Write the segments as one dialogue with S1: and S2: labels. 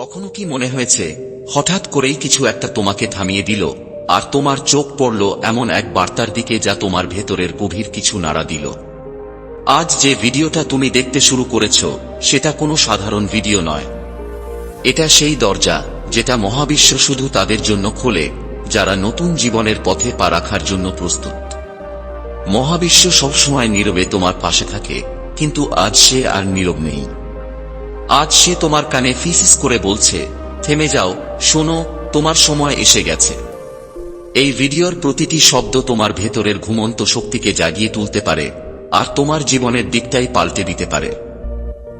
S1: কখনো কি মনে হয়েছে, হঠাৎ করেই কিছু একটা তোমাকে থামিয়ে দিল, আর তোমার চোখ পড়ল এমন এক বার্তার দিকে যা তোমার ভেতরের গভীর কিছু নাড়া দিল। আজ যে ভিডিওটা তুমি দেখতে শুরু করেছ, সেটা কোনো সাধারণ ভিডিও নয়। এটা সেই দরজা, যেটা মহাবিশ্ব শুধু তাদের জন্য খোলে, যারা নতুন জীবনের পথে পা রাখার জন্য প্রস্তুত। মহাবিশ্ব সবসময় নীরবে তোমার পাশে থাকে, কিন্তু আজ সে আর নীরব নেই। আজ সে তোমার কানে ফিসিস করে বলছে, থেমে যাও, শোনো, তোমার সময় এসে গেছে। এই ভিডিওর প্রতিটি শব্দ তোমার ভেতরের ঘুমন্ত শক্তিকে জাগিয়ে তুলতে পারে, আর তোমার জীবনের দিকটাই পাল্টে দিতে পারে।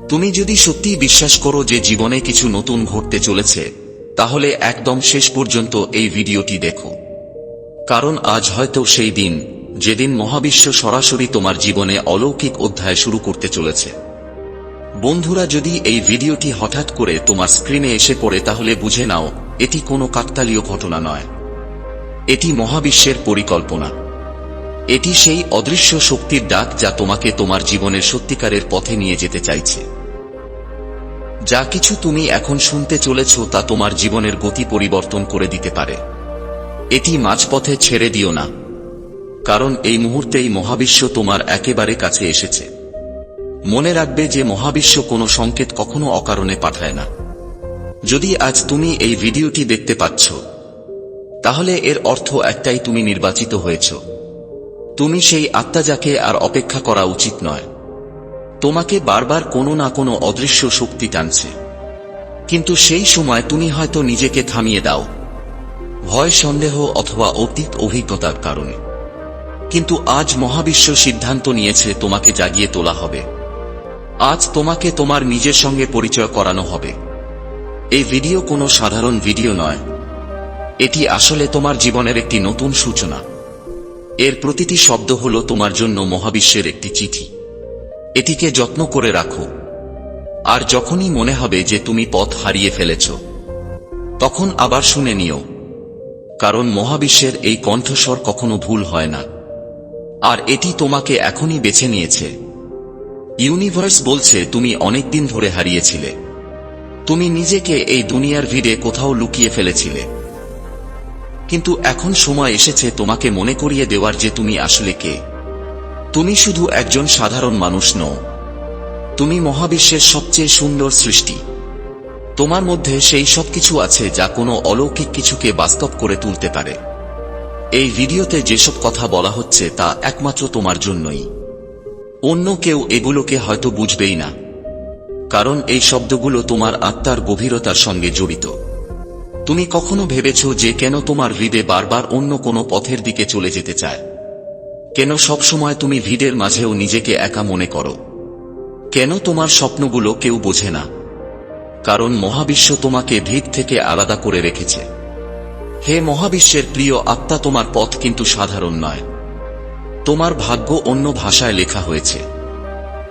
S1: তুমি যদি সত্যিই বিশ্বাস করো যে জীবনে কিছু নতুন ঘটতে চলেছে, তাহলে একদম শেষ পর্যন্ত এই ভিডিওটি দেখো। কারণ আজ হয়তো সেই দিন, যেদিন মহাবিশ্ব সরাসরি তোমার জীবনে অলৌকিক অধ্যায় শুরু করতে চলেছে। বন্ধুরা, যদি এই ভিডিওটি হঠাৎ করে তোমার স্ক্রিনে এসে পড়ে, তাহলে বুঝে নাও, এটি কোনো কাকতালীয় ঘটনা নয়। এটি মহাবিশ্বের পরিকল্পনা। এটি সেই অদৃশ্য শক্তির ডাক যা তোমাকে তোমার জীবনের সত্যিকারের পথে নিয়ে যেতে চাইছে। যা কিছু তুমি এখন শুনতে চলেছ, তা তোমার জীবনের গতি পরিবর্তন করে দিতে পারে। এটি মাঝপথে ছেড়ে দিও না, কারণ এই মুহূর্তেই মহাবিশ্ব তোমার একেবারে কাছে এসেছে। মনে রাখবে যে মহাবিশ্ব কোনো সংকেত কখনো অকারণে পাঠায় না। যদি আজ তুমি এই ভিডিওটি দেখতে পাচ্ছ, তাহলে এর অর্থ একটাই তুমি নির্বাচিত হয়েছ। তুমি সেই আত্মা যাকে আর অপেক্ষা করা উচিত নয়। তোমাকে বারবার কোনো না কোনো অদৃশ্য শক্তি টানছে। কিন্তু সেই সময় তুমি হয়তো নিজেকে থামিয়ে দাও। ভয়, সন্দেহ অথবা অতীত অভিজ্ঞতার কারণে। কিন্তু আজ মহাবিশ্ব সিদ্ধান্ত নিয়েছে তোমাকে জাগিয়ে তোলা হবে। আজ তোমাকে তোমার নিজের সঙ্গে পরিচয় করানো হবে। এই ভিডিও কোনো সাধারণ ভিডিও নয়। এটি আসলে তোমার জীবনের একটি নতুন সূচনা। এর প্রতিটি শব্দ হল তোমার জন্য মহাবিশ্বের একটি চিঠি। এটিকে যত্ন করে রাখো। আর যখনই মনে হবে যে তুমি পথ হারিয়ে ফেলেছ, তখন আবার শুনে নিও, কারণ মহাবিশ্বের এই কণ্ঠস্বর কখনো ভুল হয় না। আর এটি তোমাকে এখনই বেছে নিয়েছে। ইউনিভার্স বলছে তুমি অনেকদিন ধরে হারিয়েছিলে। তুমি নিজেকে এই দুনিয়ার ভিড়ে কোথাও লুকিয়ে ফেলেছিলে। কিন্তু এখন সময় এসেছে তোমাকে মনে করিয়ে দেওয়ার যে তুমি আসলে কে। তুমি শুধু একজন সাধারণ মানুষ নও। তুমি মহাবিশ্বের সবচেয়ে সুন্দর সৃষ্টি। তোমার মধ্যে সেই সব কিছু আছে যা কোনো অলৌকিক কিছুকে বাস্তব করে তুলতে পারে। এই ভিডিওতে যেসব কথা বলা হচ্ছে তা একমাত্র তোমার জন্যই। অন্য কেউ এগুলোকে হয়তো বুঝবেই না। কারণ এই শব্দগুলো তোমার আত্মার গভীরতার সঙ্গে জড়িত। তুমি কখনো ভেবেছ যে কেন তোমার হৃদে বারবার অন্য কোনো পথের দিকে চলে যেতে চায়? কেন সবসময় তুমি ভিড়ের মাঝেও নিজেকে একা মনে করো? কেন তোমার স্বপ্নগুলো কেউ বোঝে না? কারণ মহাবিশ্ব তোমাকে ভিড় থেকে আলাদা করে রেখেছে। হে মহাবিশ্বের প্রিয় আত্মা, তোমার পথ কিন্তু সাধারণ নয়। তোমার ভাগ্য অন্য ভাষায় লেখা হয়েছে।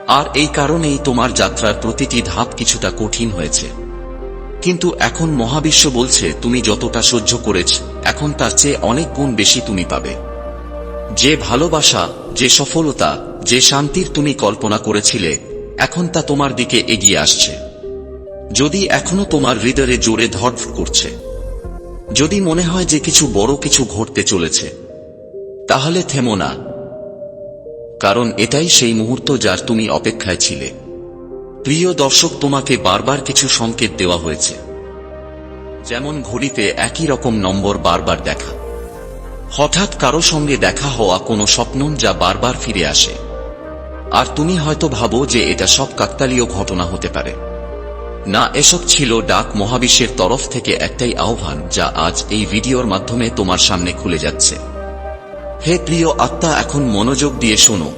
S1: আর এই কারণেই তোমার যাত্রার প্রতিটি ধাপ কিছুটা কঠিন হয়েছে। কিন্তু এখন মহাবিশ্ব বলছে, তুমি যতটা সহ্য করেছ, এখন তার চেয়ে অনেক গুণ বেশি তুমি পাবে। যে ভালোবাসা, যে সফলতা, যে শান্তির তুমি কল্পনা করেছিলে, এখন তা তোমার দিকে এগিয়ে আসছে। যদি এখনও তোমার হৃদয়ে জোরে ধড়ফড় করছে। যদি মনে হয় যে কিছু বড় কিছু ঘটতে চলেছে, তাহলে থেমো না। কারণ এটাই সেই মুহূর্ত যার তুমি অপেক্ষায় ছিলে। প্রিয় দর্শক, তোমাকে বারবার কিছু সংকেত দেওয়া হয়েছে। যেমন ঘড়িতে একই রকম নম্বর বারবার দেখা। হঠাৎ কারও সঙ্গে দেখা হওয়া কোনো স্বপ্ন যা বারবার ফিরে আসে। আর তুমি হয়তো ভাবো যে এটা সব কাকতালীয় ঘটনা হতে পারে। না, এসব ছিল ডাক মহাবিশ্বের তরফ থেকে একটাই আহ্বান যা আজ এই ভিডিওর মাধ্যমে তোমার সামনে খুলে যাচ্ছে। হে প্রিয় আত্মা, এখন মনোযোগ দিয়ে শোনো।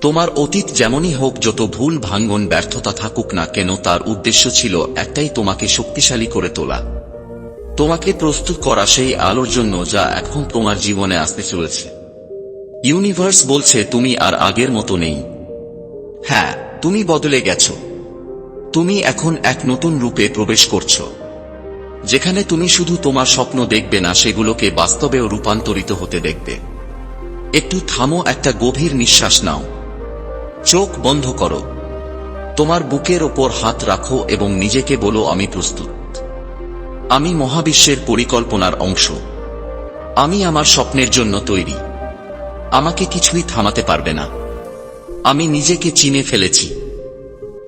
S1: তোমার অতীত যেমনই হোক, যত ভুল ভাঙ্গন ব্যর্থতা থাকুক না কেন, তার উদ্দেশ্য ছিল একটাই তোমাকে শক্তিশালী করে তোলা। তোমাকে প্রস্তুত করা সেই আলোর জন্য যা এখন তোমার জীবনে আসতে চলেছে। ইউনিভার্স বলছে, তুমি আর আগের মতো নেই। হ্যাঁ তুমি বদলে গেছো। তুমি এখন এক নতুন রূপে প্রবেশ করছ। যেখানে তুমি শুধু তোমার স্বপ্ন দেখবে না, সেগুলোকে বাস্তবেও রূপান্তরিত হতে দেখবে। একটু থামো, একটা গভীর নিঃশ্বাস নাও। চোখ বন্ধ করো। তোমার বুকের ওপর হাত রাখো এবং নিজেকে বলো, আমি প্রস্তুত। আমি মহাবিশ্বের পরিকল্পনার অংশ। আমি আমার স্বপ্নের জন্য তৈরি। আমাকে কিছুই থামাতে পারবে না। আমি নিজেকে চিনে ফেলেছি।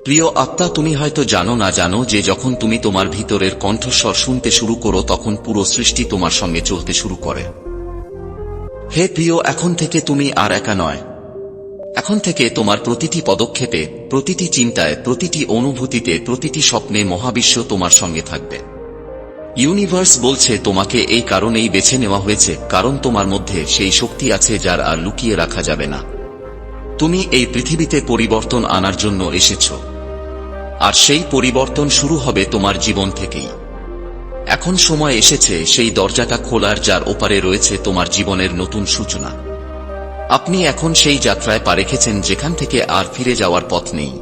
S1: প্রিয় আত্মা, তুমি হয়তো জানো না জানো যে যখন তুমি তোমার ভিতরের কণ্ঠস্বর শুনতে শুরু করো, তখন পুরো সৃষ্টি তোমার সঙ্গে চলতে শুরু করে। হে প্রিয়, এখন থেকে তুমি আর একা নয়। এখন থেকে তোমার প্রতিটি পদক্ষেপে, প্রতিটি চিন্তায়, প্রতিটি অনুভূতিতে, প্রতিটি স্বপ্নে মহাবিশ্ব তোমার সঙ্গে থাকবে। ইউনিভার্স বলছে, তোমাকে এই কারণেই বেছে নেওয়া হয়েছে, কারণ তোমার মধ্যে সেই শক্তি আছে যার আর লুকিয়ে রাখা যাবে না। তুমি এই পৃথিবীতে পরিবর্তন আনার জন্য এসেছ। আর সেই পরিবর্তন শুরু হবে তোমার জীবন থেকেই। এখন সময় এসেছে, সেই দরজাটা খোলার যার ওপারে রয়েছে তোমার জীবনের নতুন সূচনা। আপনি এখন সেই যাত্রায় পা রেখেছেন যেখান থেকে আর ফিরে যাওয়ার পথ নেই।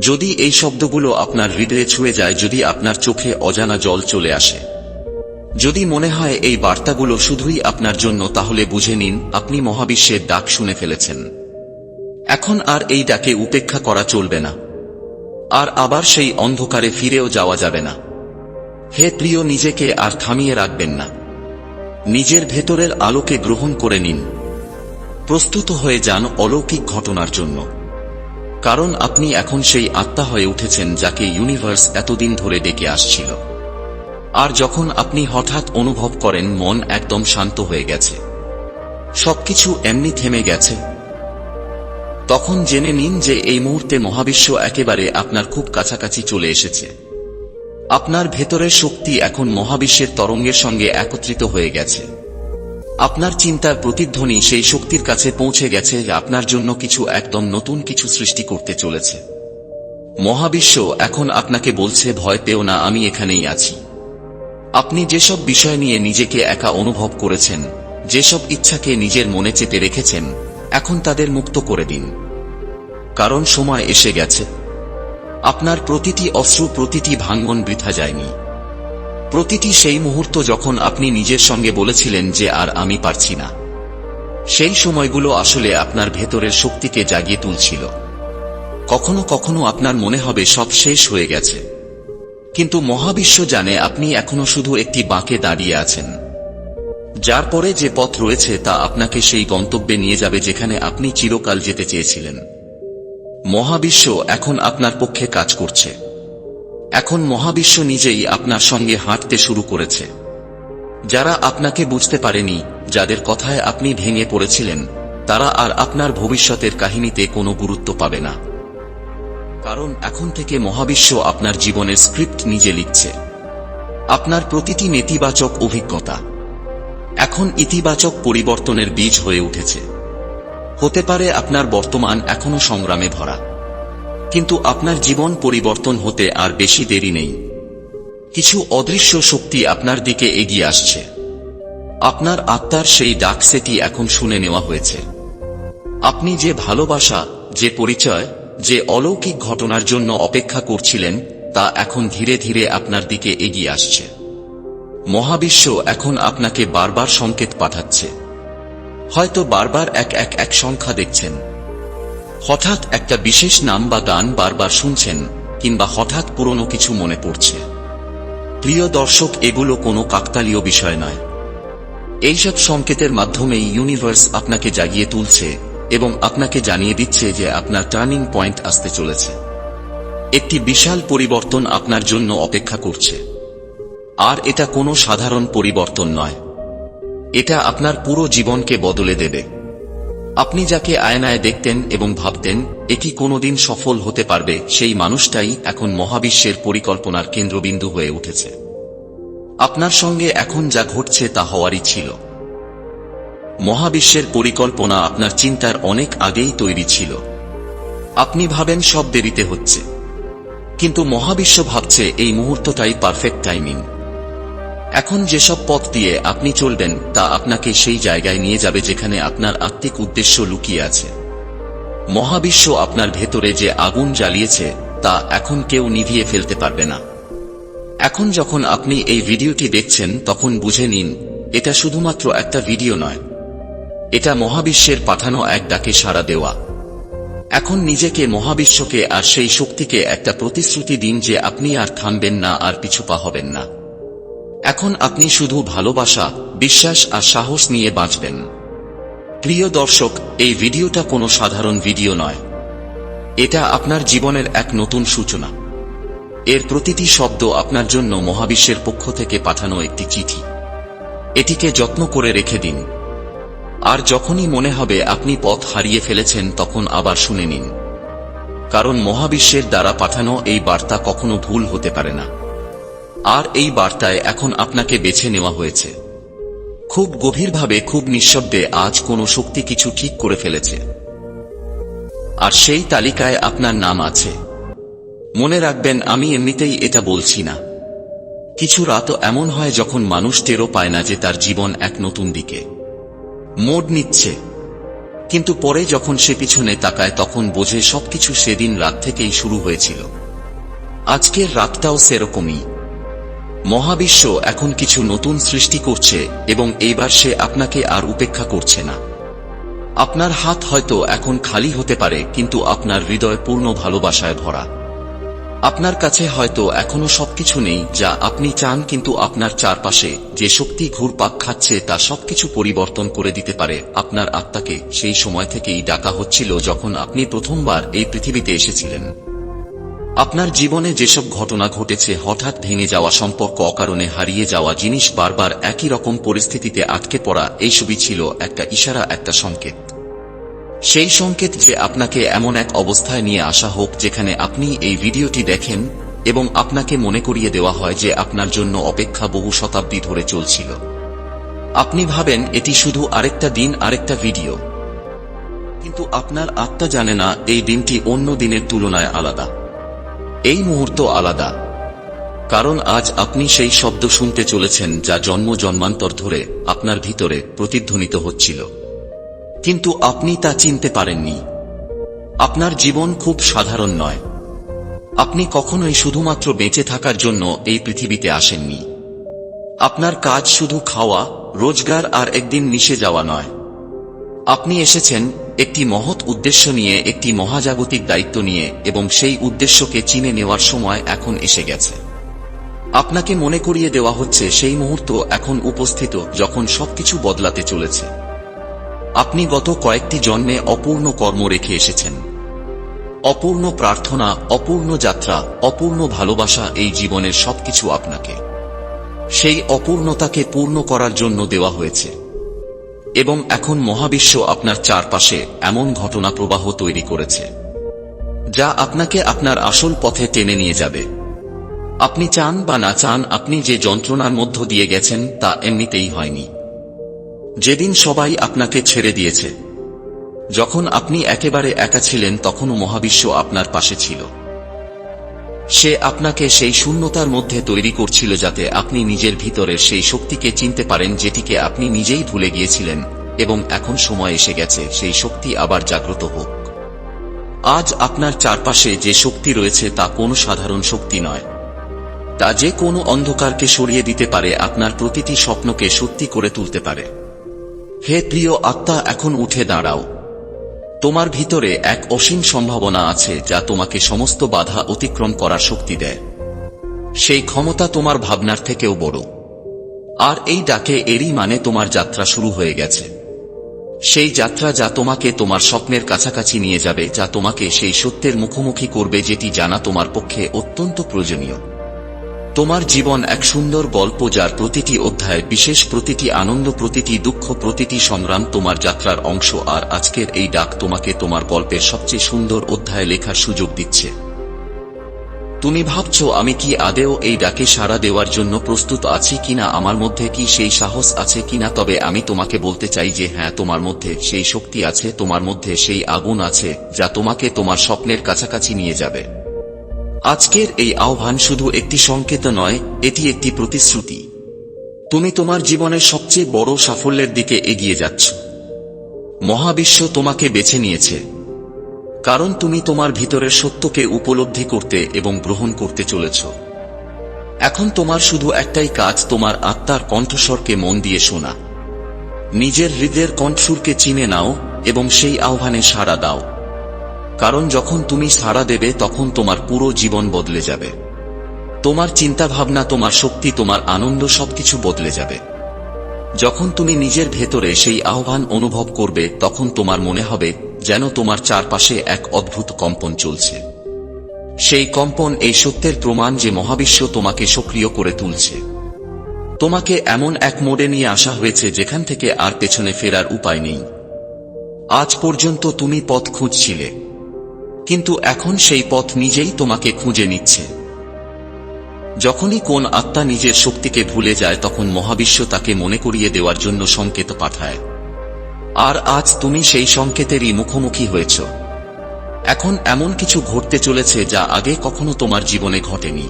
S1: যদি এই শব্দগুলো আপনার হৃদয়ে ছুঁয়ে যায়, যদি আপনার চোখে অজানা জল চলে আসে। যদি মনে হয় এই বার্তাগুলো শুধুই আপনার জন্য, তাহলে বুঝে নিন, আপনি মহাবিশ্বের ডাক শুনে ফেলেছেন। এখন আর এই ডাকে উপেক্ষা করা চলবে না। আর আবার সেই অন্ধকারে ফিরেও যাওয়া যাবে না। হে প্রিয় নিজেকে আর থামিয়ে রাখবেন না। নিজের ভেতরের আলোকে গ্রহণ করে নিন। প্রস্তুত হয়ে যান অলৌকিক ঘটনার জন্য। কারণ আপনি এখন সেই আত্মা হয়ে উঠেছেন যাকে ইউনিভার্স এতদিন ধরে ডেকে আসছিল। আর যখন আপনি হঠাৎ অনুভব করেন, মন একদম শান্ত হয়ে গেছে। সবকিছু এমনি থেমে গেছে। তখন জেনে নিন যে এই মুহূর্তে মহাবিশ্ব একেবারে আপনার খুব কাছাকাছি চলে এসেছে। আপনার ভেতরের শক্তি এখন মহাবিশ্বের তরঙ্গের সঙ্গে একত্রিত হয়ে গেছে। আপনার চিন্তার প্রতিধ্বনি সেই শক্তির কাছে পৌঁছে গেছে আপনার জন্য কিছু একদম নতুন কিছু সৃষ্টি করতে চলেছে। মহাবিশ্ব এখন আপনাকে বলছে, ভয় পেও না, আমি এখানেই আছি। আপনি যেসব বিষয় নিয়ে নিজেকে একা অনুভব করেছেন, যেসব ইচ্ছাকে নিজের মনে চেপে রেখেছেন এখন তাদের মুক্ত করে দিন। কারণ সময় এসে গেছে। আপনার প্রতিটি অশ্রু, প্রতিটি ভাঙ্গন বৃথা যায়নি। প্রতিটি সেই মুহূর্ত যখন আপনি নিজের সঙ্গে বলেছিলেন যে আর আমি পারছি না। সেই সময়গুলো আসলে আপনার ভেতরের শক্তিকে জাগিয়ে তুলছিল। কখনো কখনো আপনার মনে হবে সব শেষ হয়ে গেছে। কিন্তু মহাবিশ্ব জানে আপনি এখনও শুধু একটি বাঁকে দাঁড়িয়ে আছেন। যার পরে যে পথ রয়েছে তা আপনাকে সেই গন্তব্যে নিয়ে যাবে যেখানে আপনি চিরকাল যেতে চেয়েছিলেন। মহাবিশ্ব এখন আপনার পক্ষে কাজ করছে। এখন মহাবিশ্ব নিজেই আপনার সঙ্গে হাঁটতে শুরু করেছে। যারা আপনাকে বুঝতে পারেনি, যাদের কথায় আপনি ভেঙে পড়েছিলেন, তারা আর আপনার ভবিষ্যতের কাহিনীতে কোনো গুরুত্ব পাবে না। কারণ এখন থেকে মহাবিশ্ব আপনার জীবনের স্ক্রিপ্ট নিজে লিখছে। আপনার প্রতিটি নেতিবাচক অভিজ্ঞতা এখন ইতিবাচক পরিবর্তনের বীজ হয়ে উঠেছে। হতে পারে আপনার বর্তমান এখনও সংগ্রামে ভরা। কিন্তু আপনার জীবন পরিবর্তন হতে আর বেশি দেরি নেই। কিছু অদৃশ্য শক্তি আপনার দিকে এগিয়ে আসছে। আপনার আত্মার সেই ডাক সেটি এখন শুনে নেওয়া হয়েছে। আপনি যে ভালোবাসা, যে পরিচয়, যে অলৌকিক ঘটনার জন্য অপেক্ষা করছিলেন, তা এখন ধীরে ধীরে আপনার দিকে এগিয়ে আসছে। মহাবিশ্ব এখন আপনাকে বারবার সংকেত পাঠাচ্ছে। হয়তো বারবার এক এক এক সংখ্যা দেখছেন। হঠাৎ একটা বিশেষ নাম বা গান বারবার শুনছেন, কিংবা হঠাৎ পুরনো কিছু মনে পড়ছে। প্রিয় দর্শক, এগুলো কোনো কাকতালীয় বিষয় নয়। এইসব সংকেতের মাধ্যমেই ইউনিভার্স আপনাকে জাগিয়ে তুলছে এবং আপনাকে জানিয়ে দিচ্ছে যে আপনার টার্নিং পয়েন্ট আসতে চলেছে। একটি বিশাল পরিবর্তন আপনার জন্য অপেক্ষা করছে। আর এটা কোনো সাধারণ পরিবর্তন নয়। এটা আপনার পুরো জীবনকে বদলে দেবে। আপনি যাকে আয়নায় দেখতেন এবং ভাবতেন এটি কোনোদিন সফল হতে পারবে, সেই মানুষটাই এখন মহাবিশ্বের পরিকল্পনার কেন্দ্রবিন্দু হয়ে উঠেছে। আপনার সঙ্গে এখন যা ঘটছে তা হওয়ারই ছিল। মহাবিশ্বের পরিকল্পনা আপনার চিন্তার অনেক আগেই তৈরি ছিল। আপনি ভাবেন সব দেরিতে হচ্ছে। কিন্তু মহাবিশ্ব ভাবছে এই মুহূর্তটাই পারফেক্ট টাইমিং এখন যেসব পথ দিয়ে আপনি চলবেন, তা আপনাকে সেই জায়গায় নিয়ে যাবে যেখানে আপনার আত্মিক উদ্দেশ্য লুকিয়ে আছে। মহাবিশ্ব আপনার ভেতরে যে আগুন জ্বালিয়েছে, তা এখন কেউ নিভিয়ে ফেলতে পারবে না। এখন যখন আপনি এই ভিডিওটি দেখছেন, তখন বুঝে নিন, এটা শুধুমাত্র একটা ভিডিও নয়। এটা মহাবিশ্বের পাঠানো এক ডাকে সাড়া দেওয়া। এখন নিজেকে, মহাবিশ্বকে আর সেই শক্তিকে একটা প্রতিশ্রুতি দিন যে আপনি আর থামবেন না আর পিছুপা হবেন না। এখন আপনি শুধু ভালোবাসা, বিশ্বাস আর সাহস নিয়ে বাঁচবেন। প্রিয় দর্শক, এই ভিডিওটা কোনো সাধারণ ভিডিও নয়। এটা আপনার জীবনের এক নতুন সূচনা। এর প্রতিটি শব্দ আপনার জন্য মহাবিশ্বের পক্ষ থেকে পাঠানো একটি চিঠি। এটিকে যত্ন করে রেখে দিন। আর যখনই মনে হবে আপনি পথ হারিয়ে ফেলেছেন, তখন আবার শুনে নিন। কারণ মহাবিশ্বের দ্বারা পাঠানো এই বার্তা কখনো ভুল হতে পারে না। আর এই বার্তায় এখন আপনাকে বেছে নেওয়া হয়েছে। খুব গভীরভাবে, খুব নিঃশব্দে আজ কোনো শক্তি কিছু ঠিক করে ফেলেছে। আর সেই তালিকায় আপনার নাম আছে। মনে রাখবেন, আমি এমনিতেই এটা বলছি না। কিছু রাতও এমন হয় যখন মানুষ টেরও পায় না যে তার জীবন এক নতুন দিকে। মোড নিচ্ছে। কিন্তু পরে যখন সে পিছনে তাকায়, তখন বোঝে সবকিছু সেদিন রাত থেকেই শুরু হয়েছিল। আজকের রাতটাও সেরকমই। মহাবিশ্ব এখন কিছু নতুন সৃষ্টি করছে এবং এইবার সে আপনাকে আর উপেক্ষা করছে না। আপনার হাত হয়তো এখন খালি হতে পারে, কিন্তু আপনার হৃদয় পূর্ণ ভালোবাসায় ভরা। আপনার কাছে হয়তো এখনও সবকিছু নেই যা আপনি চান, কিন্তু আপনার চারপাশে যে শক্তি ঘুরপাক খাচ্ছে তা সবকিছু পরিবর্তন করে দিতে পারে। আপনার আত্মাকে সেই সময় থেকেই ডাকা হচ্ছিল যখন আপনি প্রথমবার এই পৃথিবীতে এসেছিলেন। আপনার জীবনে যেসব ঘটনা ঘটেছে, হঠাৎ ভেঙে যাওয়া সম্পর্ক, অকারণে হারিয়ে যাওয়া জিনিস বারবার একই রকম পরিস্থিতিতে আটকে পড়া এইসবই ছিল একটা ইশারা, একটা সংকেত। সেই সংকেত যে আপনাকে এমন এক অবস্থায় নিয়ে আসা হোক, যেখানে আপনি এই ভিডিওটি দেখেন এবং আপনাকে মনে করিয়ে দেওয়া হয় যে আপনার জন্য অপেক্ষা বহু শতাব্দী ধরে চলছিল। আপনি ভাবেন, এটি শুধু আরেকটা দিন, আরেকটা ভিডিও। কিন্তু আপনার আত্মা জানে না, এই দিনটি অন্য দিনের তুলনায় আলাদা। এই মুহূর্ত আলাদা। কারণ আজ আপনি সেই শব্দ শুনতে চলেছেন যা জন্ম জন্মান্তর ধরে আপনার ভিতরে প্রতিধ্বনিত হচ্ছিল। কিন্তু আপনি তা চিনতে পারেননি। আপনার জীবন খুব সাধারণ নয়। আপনি কখনোই শুধুমাত্র বেঁচে থাকার জন্য এই পৃথিবীতে আসেননি। আপনার কাজ শুধু খাওয়া, রোজগার আর একদিন মিশে যাওয়া নয়। আপনি এসেছেন একটি মহৎ উদ্দেশ্য নিয়ে, একটি মহাজাগতিক দায়িত্ব নিয়ে, এবং সেই উদ্দেশ্যকে চিনে নেওয়ার সময় এখন এসে গেছে। আপনাকে মনে করিয়ে দেওয়া হচ্ছে, সেই মুহূর্ত এখন উপস্থিত যখন সবকিছু বদলাতে চলেছে। আপনি গত কয়েকটি জন্মে অপূর্ণ কর্ম রেখে এসেছেন। অপূর্ণ প্রার্থনা, অপূর্ণ যাত্রা, অপূর্ণ ভালোবাসা এই জীবনের সবকিছু আপনাকে। সেই অপূর্ণতাকে পূর্ণ করার জন্য দেওয়া হয়েছে। এবং এখন মহাবিশ্ব আপনার চারপাশে এমন ঘটনা প্রবাহ তৈরি করেছে, যা আপনাকে আপনার আসল পথে টেনে নিয়ে যাবে। আপনি চান বা না চান, আপনি যে যন্ত্রণার মধ্য দিয়ে গেছেন তা এমনিতেই হয়নি। যেদিন সবাই আপনাকে ছেড়ে দিয়েছে, যখন আপনি একেবারে একা ছিলেন, তখনও মহাবিশ্ব আপনার পাশে ছিল। সে আপনাকে সেই শূন্যতার মধ্যে তৈরি করছিল যাতে আপনি নিজের ভিতরের সেই শক্তিকে চিনতে পারেন যেটিকে আপনি নিজেই ভুলে গিয়েছিলেন, এবং এখন সময় এসে গেছে, সেই শক্তি আবার জাগ্রত হোক। আজ আপনার চারপাশে যে শক্তি রয়েছে তা কোনো সাধারণ শক্তি নয়। তা যে কোনো অন্ধকারকে সরিয়ে দিতে পারে, আপনার প্রতিটি স্বপ্নকে সত্যি করে তুলতে পারে। হে প্রিয় আত্মা, এখন উঠে দাঁড়াও। তোমার ভিতরে এক অসীম সম্ভাবনা আছে যা তোমাকে সমস্ত বাধা অতিক্রম করার শক্তি দেয়। সেই ক্ষমতা তোমার ভাবনার থেকেও বড়। আর এই ডাকে এরই মানে তোমার যাত্রা শুরু হয়ে গেছে। সেই যাত্রা যা তোমাকে তোমার স্বপ্নের কাছাকাছি নিয়ে যাবে, যা তোমাকে সেই সত্যের মুখোমুখি করবে যেটি জানা তোমার পক্ষে অত্যন্ত প্রয়োজনীয়। তোমার জীবন এক সুন্দর গল্প যার প্রতিটি অধ্যায়, বিশেষ প্রতিটি আনন্দ, প্রতিটি দুঃখ, প্রতিটি সংগ্রাম তোমার যাত্রার অংশ। আর আজকের এই ডাক তোমাকে তোমার গল্পের সবচেয়ে সুন্দর অধ্যায় লেখার সুযোগ দিচ্ছে। তুমি ভাবছ, আমি কি আদেও এই ডাকে সাড়া দেওয়ার জন্য প্রস্তুত আছি কিনা, আমার মধ্যে কি সেই সাহস আছে কিনা? তবে আমি তোমাকে বলতে চাই যে হ্যাঁ তোমার মধ্যে সেই শক্তি আছে, তোমার মধ্যে সেই আগুন আছে, যা তোমাকে তোমার স্বপ্নের কাছাকাছি নিয়ে যাবে। আজকের এই আহ্বান শুধু একটি সংকেত নয়, এটি একটি প্রতিশ্রুতি। তুমি তোমার জীবনের সবচেয়ে বড় সাফল্যের দিকে এগিয়ে যাচ্ছ। মহাবিশ্ব তোমাকে বেছে নিয়েছে। কারণ তুমি তোমার ভিতরের সত্যকে উপলব্ধি করতে এবং গ্রহণ করতে চলেছ। এখন তোমার শুধু একটাই কাজ, তোমার আত্মার কণ্ঠস্বরকে মন দিয়ে শোনা। নিজের হৃদয়ের কণ্ঠসুরকে চিনে নাও এবং সেই আহ্বানে সাড়া দাও। কারণ যখন তুমি সাড়া দেবে, তখন তোমার পুরো জীবন বদলে যাবে। তোমার চিন্তাভাবনা, তোমার শক্তি, তোমার আনন্দ সবকিছু বদলে যাবে। যখন তুমি নিজের ভেতরে সেই আহ্বান অনুভব করবে, তখন তোমার মনে হবে যেন তোমার চারপাশে এক অদ্ভুত কম্পন চলছে। সেই কম্পন, এই সত্যের প্রমাণ যে মহাবিশ্ব তোমাকে সক্রিয় করে তুলছে। তোমাকে এমন এক মোড়ে নিয়ে আসা হয়েছে যেখান থেকে আর পেছনে ফেরার উপায় নেই। আজ পর্যন্ত তুমি পথ খুঁজছিলে। কিন্তু এখন সেই পথ নিজেই তোমাকে খুঁজে নিচ্ছে। যখনই কোন আত্মা নিজের শক্তিকে ভুলে যায়, তখন মহাবিশ্ব তাকে মনে করিয়ে দেওয়ার জন্য সংকেত পাঠায়। আর আজ তুমি সেই সংকেতেরই মুখোমুখি হয়েছ। এখন এমন কিছু ঘটতে চলেছে যা আগে কখনো তোমার জীবনে ঘটেনি।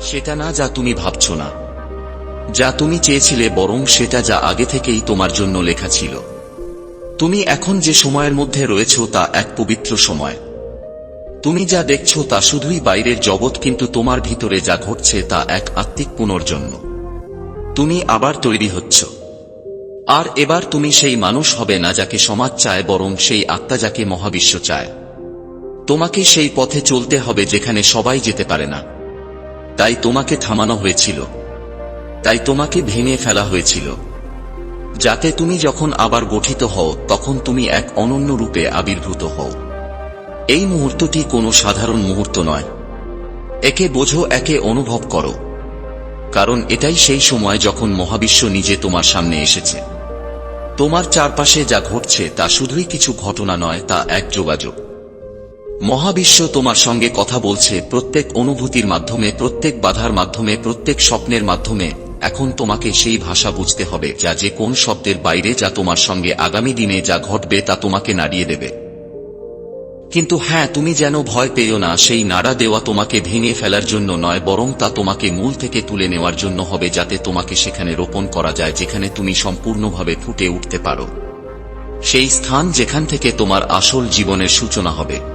S1: সেটা না যা তুমি ভাবছ না। যা তুমি চেয়েছিলে, বরং সেটা যা আগে থেকেই তোমার জন্য লেখা ছিল। তুমি এখন যে সময়ের মধ্যে রয়েছ তা এক পবিত্র সময়। তুমি যা দেখছ তা শুধুই বাইরের জগৎ, কিন্তু তোমার ভিতরে যা ঘটছে তা এক আত্মিক পুনর্জন্ম। তুমি আবার তৈরি হচ্ছ। আর এবার তুমি সেই মানুষ হবে না যাকে সমাজ চায়, বরং সেই আত্মা যাকে মহাবিশ্ব চায়। তোমাকে সেই পথে চলতে হবে যেখানে সবাই যেতে পারে না। তাই তোমাকে থামানো হয়েছিল। তাই তোমাকে ভেঙে ফেলা হয়েছিল। যাতে তুমি যখন আবার গঠিত হও, তখন তুমি এক অনন্য রূপে আবির্ভূত হও। এই মুহূর্তটি কোনো সাধারণ মুহূর্ত নয়। একে বোঝো, একে অনুভব করো। কারণ এটাই সেই সময় যখন মহাবিশ্ব নিজে তোমার সামনে এসেছে। তোমার চারপাশে যা ঘটছে তা শুধুই কিছু ঘটনা নয়, তা এক যোগাযোগ। মহাবিশ্ব তোমার সঙ্গে কথা বলছে প্রত্যেক অনুভূতির মাধ্যমে, প্রত্যেক বাধার মাধ্যমে, প্রত্যেক স্বপ্নের মাধ্যমে এখন তোমাকে সেই ভাষা বুঝতে হবে, যা যে কোন শব্দের বাইরে, যা তোমার সঙ্গে আগামী দিনে যা ঘটবে তা তোমাকে নাড়িয়ে দেবে। কিন্তু হ্যাঁ তুমি যেন ভয় পেও না, সেই নাড়া দেওয়া তোমাকে ভেঙে ফেলার জন্য নয়, বরং তা তোমাকে মূল থেকে তুলে নেওয়ার জন্য হবে, যাতে তোমাকে সেখানে রোপণ করা যায়, যেখানে তুমি সম্পূর্ণভাবে ফুটে উঠতে পারো। সেই স্থান যেখান থেকে তোমার আসল জীবনের সূচনা হবে।